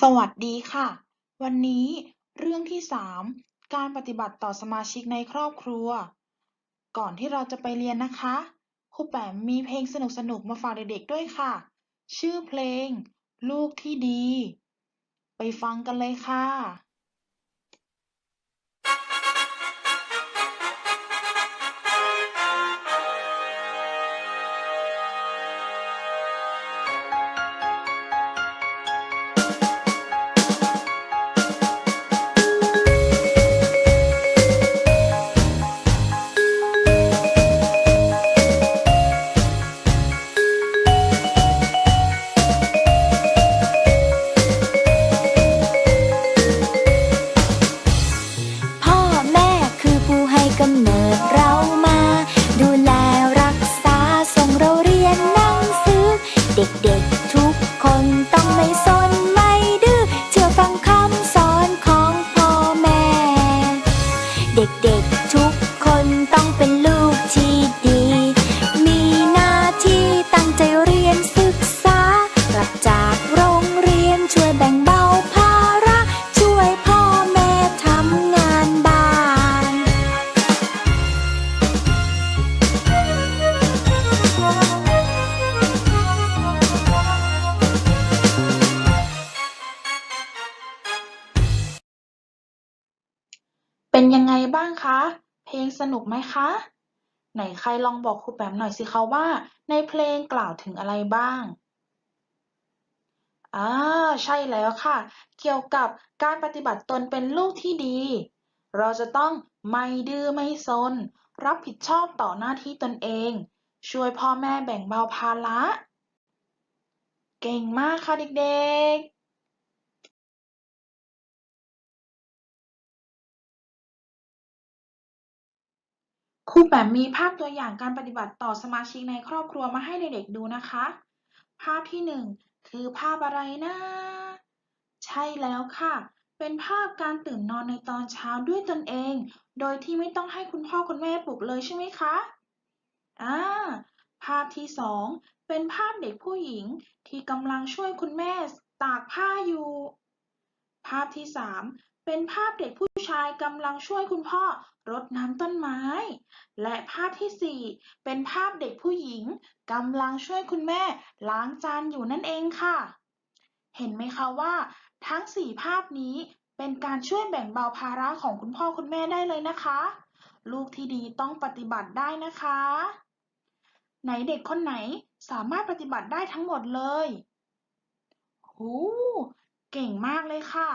สวัสดีค่ะ วันนี้เรื่องที่ 3 การปฏิบัติต่อสมาชิกในครอบครัว ก่อนที่เราจะไปเรียนนะคะครูแปมมีเพลงสนุกๆมาฝากเด็กๆด้วยค่ะ ชื่อเพลง ลูกที่ดี ไปฟังกันเลยค่ะ ด็กๆทุกคนต้องเป็นลูกที่ดี เป็นยังไงบ้างคะ เพลงสนุกไหมคะ ไหนใครลองบอกครูแปมหน่อยสิคะว่าในเพลงกล่าวถึงอะไรบ้างอ่าใช่แล้วค่ะ เกี่ยวกับการปฏิบัติตนเป็นลูกที่ดี เราจะต้องไม่ดื้อไม่ซน รับผิดชอบต่อหน้าที่ตนเอง ช่วยพ่อแม่แบ่งเบาภาระ เก่งมากค่ะเด็กๆ ครูแปมมีภาพตัวอย่างการปฏิบัติต่อสมาชิกในครอบครัวมาให้เด็กๆดูนะคะ ภาพที่หนึ่งคือภาพอะไรนะ ใช่แล้วค่ะ เป็นภาพการตื่นนอนในตอนเช้าด้วยตนเอง โดยที่ไม่ต้องให้คุณพ่อคุณแม่ปลุกเลยใช่ไหมคะอ่าภาพที่สองเป็นภาพเด็กผู้หญิงที่กำลังช่วยคุณแม่ตากผ้าอยู่ ภาพที่สาม เป็นภาพเด็กผู้ชายกำลังช่วยคุณพ่อรดน้ำต้นไม้ และภาพที่สี่เป็นภาพเด็กผู้หญิงกำลังช่วยคุณแม่ล้างจานอยู่นั่นเองค่ะ เห็นไหมคะว่า ทั้งสี่ภาพนี้เป็นการช่วยแบ่งเบาภาระของคุณพ่อคุณแม่ได้เลยนะคะ ลูกที่ดีต้องปฏิบัติได้นะคะ ไหนเด็กคนไหนสามารถปฏิบัติได้ทั้งหมดเลยหูเก่งมากเลยค่ะ